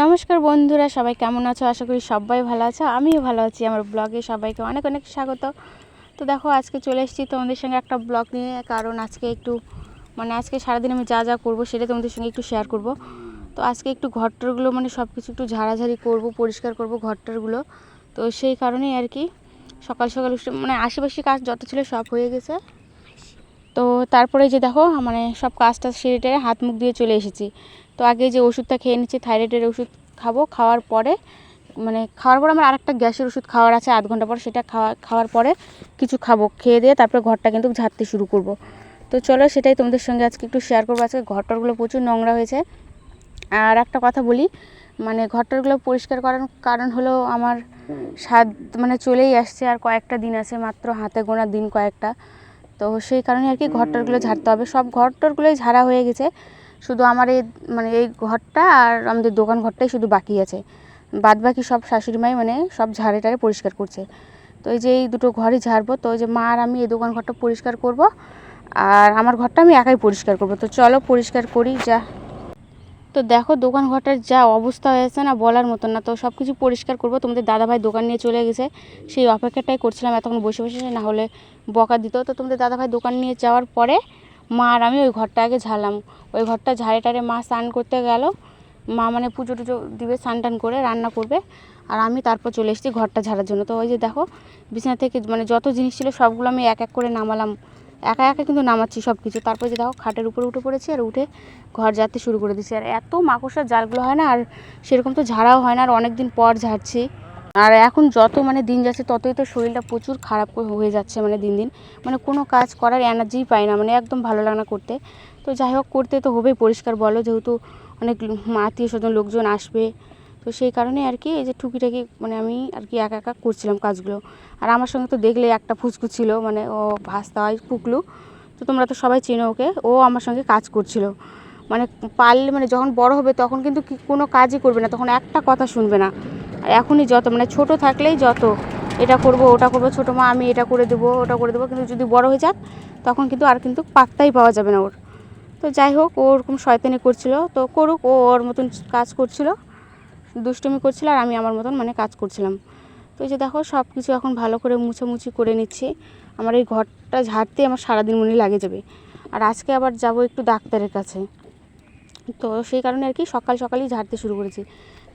নমস্কার বন্ধুরা, সবাই কেমন আছো? আশা করি সবাই ভালো আছো। আমিও ভালো আছি। আমার ব্লগে সবাইকে অনেক অনেক স্বাগত। তো দেখো, আজকে চলে এসেছি তোমাদের সঙ্গে একটা ব্লগ নিয়ে, কারণ আজকে একটু মানে আজকে সারাদিন আমি যা যা করব সেটা তোমাদের সঙ্গে একটু শেয়ার করব। তো আজকে একটু ঘরটরগুলো মানে সব কিছু একটু ঝাড়াঝাড়ি করব, পরিষ্কার করব ঘরটরগুলো। তো সেই কারণেই আর কি, সকাল সকাল মানে আশেপাশে কাজ যত ছিল সব হয়ে গেছে। তো তারপরে যে দেখো মানে সব কাজটা সেরে হাত মুখ দিয়ে চলে এসেছি। তো আগে যে ওষুধটা খেয়ে নিচ্ছি থাইরয়েডের ওষুধ খাব, খাওয়ার পরে মানে খাওয়ার পরে আমার আরেকটা গ্যাসের ওষুধ খাওয়ার আছে আধ ঘণ্টা পর, সেটা খাওয়া, খাওয়ার পরে কিছু খাব, খেয়ে দিয়ে তারপরে ঘরটা কিন্তু ঝাড়তে শুরু করব। তো চলো সেটাই তোমাদের সঙ্গে আজকে একটু শেয়ার করব। আজকে ঘরটরগুলো প্রচুর নোংরা হয়েছে। আর একটা কথা বলি মানে ঘরটরগুলো পরিষ্কার করার কারণ হলো আমার স্বাদ মানে চলেই আসছে আর কয়েকটা দিন আছে, মাত্র হাতে গোনা দিন কয়েকটা। তো সেই কারণে আর কি ঘরটরগুলো ঝাড়তে হবে। সব ঘরটরগুলোই ঝাড়া হয়ে গেছে। শুধু আমার এই মানে এই ঘরটা আর আমাদের দোকান ঘরটাই শুধু বাকি আছে। বাদ বাকি সব শাশুড়ি মাই মানে সব ঝাড়ে টাড়ে পরিষ্কার করছে। তো এই যে এই দুটো ঘরই ঝাড়বো, তো ওই যে মা আর আমি এই দোকান ঘরটা পরিষ্কার করব। আর আমার ঘরটা আমি একাই পরিষ্কার করব। তো চলো পরিষ্কার করি, যা তো দেখো দোকান ঘরটার যা অবস্থা হয়েছে না বলার মতন না। তো সব কিছু পরিষ্কার করব। তোমাদের দাদাভাই দোকান নিয়ে চলে গেছে। সেই অপেক্ষাটাই করছিলাম এতক্ষণ বসে বসে না হলে বকা দিত। তো তোমাদের দাদাভাই দোকান নিয়ে যাওয়ার পরে মা আর আমি ওই ঘরটা আগে ঝাড়লাম। ওই ঘরটা ঝাড়ে টাড়ে মা স্নান করতে গেল। মা মানে পুজো টুজো দিবে, স্নান টান করে রান্না করবে। আর আমি তারপর চলে এসেছি ঘরটা ঝাড়ার জন্য। তো ওই যে দেখো, বিছানা থেকে মানে যত জিনিস ছিল সবগুলো আমি এক এক করে নামালাম। একা একা কিন্তু নামাচ্ছি সব কিছু তারপর যে দেখো খাটের উপরে উঠে পড়েছি আর উঠে ঘর ঝাড়তে শুরু করে দিচ্ছি আর এত মাকড়সার জালগুলো হয় না, আর সেরকম তো ঝাড়াও হয় না, আর অনেক দিন পর ঝাড়ছি। আর এখন যত মানে দিন যাচ্ছে, ততই তো শরীরটা প্রচুর খারাপ হয়ে যাচ্ছে মানে দিন দিন। মানে কোনো কাজ করার এনার্জিই পাই না মানে একদম ভালো লাগে না করতে। তো যাই হোক, করতে তো হবেই পরিষ্কার বলো, যেহেতু অনেক আত্মীয় স্বজন, লোকজন আসবে। তো সেই কারণে আর কি এই যে টুকিটাকি মানে আমি আর কি একা একা করছিলাম কাজগুলো। আর আমার সঙ্গে তো দেখলে একটা ফুচকু ছিল মানে ও ভাস্তা হয় পুকলু তো তোমরা তো সবাই চেনো ওকে, ও আমার সঙ্গে কাজ করছিল। মানে পারলে মানে যখন বড় হবে তখন কিন্তু কোনো কাজই করবে না, তখন একটা কথা শুনবে না। আর এখনই যত মানে ছোট থাকলেই যত, এটা করব, ওটা করব, ছোটো মা, আমি এটা করে দেবো, ওটা করে দেবো, কিন্তু যদি বড় হয়ে যাক তখন কিন্তু আর কিন্তু পাত্তাই পাওয়া যাবে না ওর। তো যাই হোক ওরকম শয়তানি করছিল, তো করুক, ও ওর মতন কাজ করছিল। দুষ্টুমি করছিল আর আমি আমার মতন মানে কাজ করছিলাম। তো এই যে দেখো সব কিছু এখন ভালো করে মুছামুছি করে নিচ্ছি। আমার এই ঘরটা ঝাড়তে আমার সারাদিন মনে লাগে যাবে। আর আজকে আবার যাব একটু ডাক্তারের কাছে। তো সেই কারণে আর কি সকাল সকালই ঝাড়তে শুরু করেছি।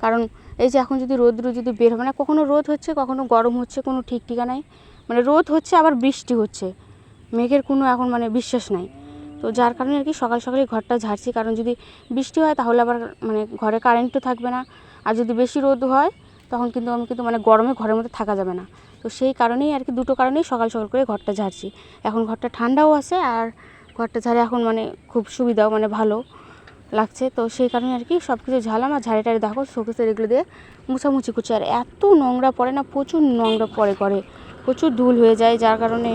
কারণ এই যে এখন যদি রোদ্র যদি বের হবে না, কখনো রোদ হচ্ছে, কখনো গরম হচ্ছে, কোনো ঠিক ঠিকানাই মানে রোদ হচ্ছে, আবার বৃষ্টি হচ্ছে। মেঘের কোনো এখন মানে বিশ্বাস নাই। তো যার কারণে আর কি সকাল সকালে ঘরটা ঝাড়ছি। কারণ যদি বৃষ্টি হয়, তাহলে আবার মানে ঘরে কারেন্টও থাকবে না। আর যদি বেশি রোদ হয়, তখন কিন্তু আমি কিন্তু মানে গরমে ঘরের মধ্যে থাকা যাবে না। তো সেই কারণেই আর কি দুটো কারণেই সকাল সকাল করে ঘরটা ঝাড়ছি। এখন ঘরটা ঠান্ডাও আছে আর ঘরটা ঝাড়ে এখন মানে খুব সুবিধাও মানে ভালো লাগছে। তো সেই কারণে আর কি সব কিছু ঝালাম আর ঝাড়ে টাড়ে দেখো শোকেসের এগুলো দিয়ে মুছামুছি করছি। আর এত নোংরা পড়ে না, প্রচুর নোংরা পড়ে করে প্রচুর ধুল হয়ে যায় যার কারণে।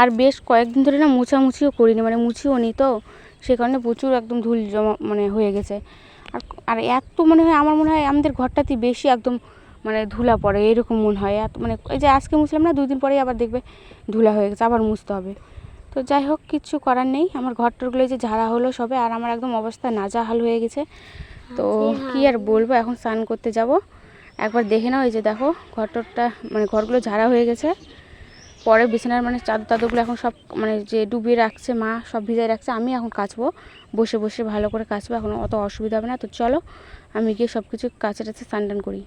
আর বেশ কয়েকদিন ধরে না মুছামুছিও করিনি মানে মুছিও নি তো। সে কারণে প্রচুর একদম ধুল জমা মানে হয়ে গেছে। আর এত মনে হয় আমার মনে হয় আমাদের ঘরটাতে বেশি একদম মানে ধুলা পড়ে এরকম মনে হয়। এত মানে এই যে আজকে মুছলাম না দুই দিন পরেই আবার দেখবে ধুলা হয়ে গেছে আবার মুছতে হবে। তো যাই হোক কিচ্ছু করার নেই। আমার ঘরটরগুলো যে ঝাড়া হলো সবে আর আমার একদম অবস্থা নাজাহাল হয়ে গেছে। তো কি আর বলব এখন স্নান করতে যাব। একবার দেখে নাও এই যে দেখো ঘরটরটা মানে ঘরগুলো ঝাড়া হয়ে গেছে। পরে বিছানার মানে চাদর টাদরগুলো এখন সব মানে যে ডুবিয়ে রাখছে, মা সব ভিজায় রাখছে, আমি এখন কাচবো, বসে বসে ভালো করে কাচবো, এখন অত অসুবিধা হবে না। তো চলো, আমি গিয়ে সব কিছু কাছে টাছে স্নান টান করি।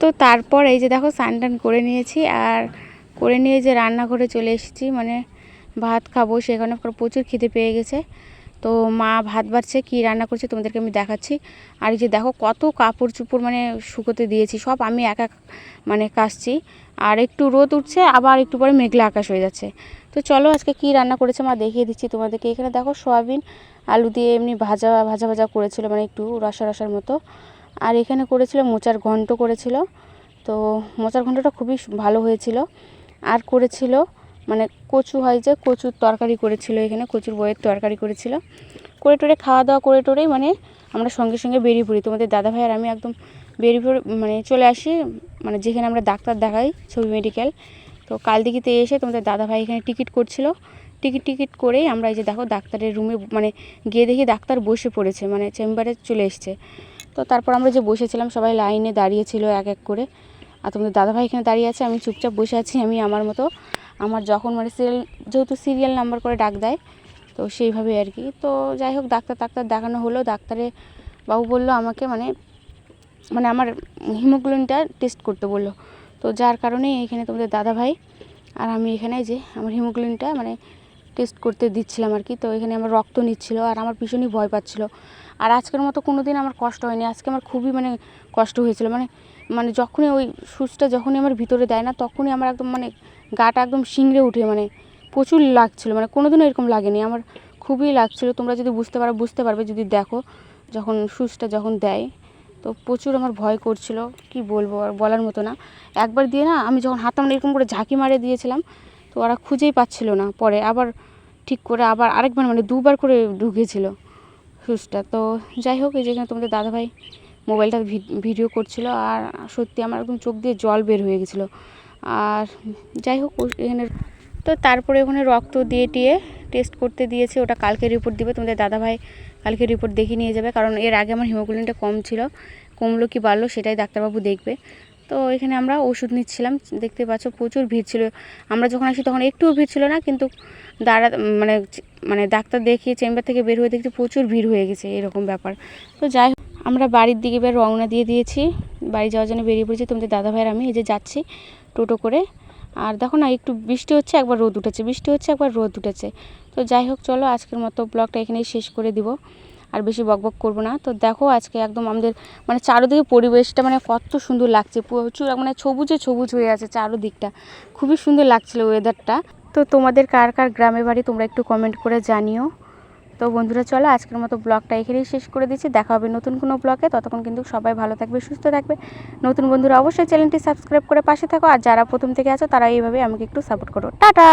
তো তারপর এই যে দেখো স্নান টান করে নিয়েছি, আর করে নিয়ে যে রান্নাঘরে চলে এসেছি মানে ভাত খাব, সেখানে প্রচুর খিদে পেয়ে গেছে। তো মা ভাত বাড়ছে, কী রান্না করছে তোমাদেরকে আমি দেখাচ্ছি। আর এই যে দেখো কত কাপড় চুপড় মানে শুকোতে দিয়েছি, সব আমি একা মানে কাচছি। আর একটু রোদ উঠছে, আবার একটু পরে মেঘলা আকাশ হয়ে যাচ্ছে। তো চলো আজকে কি রান্না করেছে মা দেখিয়ে দিচ্ছি তোমাদেরকে। এখানে দেখো সয়াবিন, আলু দিয়ে এমনি ভাজা ভাজা ভাজা করেছিল মানে একটু রসা, রসার মতো। আর এখানে করেছিল মোচার ঘন্ট করেছিল। তো মোচার ঘন্টটা খুবই ভালো হয়েছিল। আর করেছিল মানে কচু হয় যে কচুর তরকারি করেছিল এখানে, কচুর বইয়ের তরকারি করেছিল। করে টোরে খাওয়া দাওয়া করে টোরেই মানে আমরা সঙ্গে সঙ্গে বেরিয়ে পড়ি। তোমাদের দাদা ভাই আর আমি একদম বেরিয়ে পড়ে মানে চলে আসি মানে যেখানে আমরা ডাক্তার দেখাই ছবি মেডিকেল। তো কাল দিঘিতে এসে তোমাদের দাদা ভাই এখানে টিকিট করছিল। টিকিট টিকিট করেই আমরা এই যে দেখো ডাক্তারের রুমে মানে গিয়ে দেখি ডাক্তার বসে পড়েছে মানে চেম্বারে চলে এসছে। তো তারপর আমরা যে বসেছিলাম, সবাই লাইনে দাঁড়িয়েছিল এক এক করে। আর তোমাদের দাদাভাই এখানে দাঁড়িয়ে আছে, আমি চুপচাপ বসে আছি, আমি আমার মতো আমার যখন মানে সিরিয়াল যেহেতু সিরিয়াল নাম্বার করে ডাক দেয়, তো সেইভাবে আর কি। তো যাই হোক, ডাক্তার টাক্তার দেখানো হলো, ডাক্তারে বাবু বলল আমাকে মানে মানে আমার হিমোগ্লোবিনটা টেস্ট করতে বলল। তো যার কারণে এখানে তোমাদের দাদা ভাই আর আমি এখানে যে আমার হিমোগ্লোবিনটা মানে টেস্ট করতে দিচ্ছিলাম আর কি। তো এখানে আমার রক্ত নিচ্ছিল আর আমার ভীষণই ভয় পাচ্ছিল। আর আজকের মতো কোনো দিন আমার কষ্ট হয়নি। আজকে আমার খুবই মানে কষ্ট হয়েছিল। মানে মানে যখনই ওই সুচটা যখনই আমার ভিতরে দেয় না, তখনই আমার একদম মানে গাটা একদম শিংড়ে উঠে মানে প্রচুর লাগছিল মানে কোনোদিনও এরকম লাগেনি। আমার খুবই লাগছিল, তোমরা যদি বুঝতে পারো, বুঝতে পারবে যদি দেখো যখন সুচটা যখন দেয়, তো প্রচুর আমার ভয় করছিল, কি বলব আর বলার মতো না। একবার দিয়ে না আমি যখন হাতটা মানে এরকম করে ঝাঁকি মারে দিয়েছিলাম, তো ওরা খুঁজেই পাচ্ছিল না পরে। আবার ঠিক করে আবার আরেকবার মানে দুবার করে ঢুকেছিল সুচটা। তো যাই হোক, এই যেখানে তোমাদের দাদাভাই মোবাইলটা ভিডিও করছিল আর সত্যি আমার একদম চোখ দিয়ে জল বের হয়ে গেছিল। আর যাই হোক এখানে তো তারপরে ওখানে রক্ত দিয়ে টিয়ে টেস্ট করতে দিয়েছে। ওটা কালকে রিপোর্ট দিবে। তোমাদের দাদাভাই কালকে রিপোর্ট দেখে নিয়ে যাবে। কারণ এর আগে আমার হিমোগ্লোবিনটা কম ছিল। কমলো কি বাড়লো সেটাই ডাক্তারবাবু দেখবে। তো এখানে আমরা ওষুধ নিচ্ছিলাম। দেখতে পাচ্ছ প্রচুর ভিড় ছিল। আমরা যখন আসি তখন একটুও ভিড় ছিল না, কিন্তু দাঁড়া মানে মানে ডাক্তার দেখিয়ে চেম্বার থেকে বের হয়ে দেখছি প্রচুর ভিড় হয়ে গেছে, এরকম ব্যাপার। তো যাই আমরা বাড়ির দিকে এবার রওনা দিয়ে দিয়েছি। বাড়ি যাওয়ার জন্য বেরিয়ে পড়েছি। তোমাদের দাদা ভাইয়ের আমি এই যে যাচ্ছি টোটো করে। আর দেখো না, একটু বৃষ্টি হচ্ছে, একবার রোদ উঠেছে। বৃষ্টি হচ্ছে, একবার রোদ উঠেছে। তো যাই হোক, চলো আজকের মতো ব্লগটা এখানেই শেষ করে দিব। আর বেশি বকবক করব না। তো দেখো আজকে একদম আমাদের মানে চারোদিকে পরিবেশটা মানে কত সুন্দর লাগছে। প্রচুর মানে সবুজে সবুজ হয়ে আছে চারোদিকটা। খুবই সুন্দর লাগছিল ওয়েদারটা তো তোমাদের কার কার গ্রামে বাড়ি তোমরা একটু কমেন্ট করে জানিও। তো বন্ধুরা, চলো আজকের মতো ব্লগটা এখানেই শেষ করে দিচ্ছি। দেখা হবে নতুন কোনো ব্লগে। ততক্ষণ কিন্তু সবাই ভালো থাকবে, সুস্থ থাকবে। নতুন বন্ধুরা, অবশ্যই চ্যানেলটি সাবস্ক্রাইব করে পাশে থাকো। আর যারা প্রথম থেকে আছো, তারা এইভাবে আমাকে একটু সাপোর্ট করো। টাটা!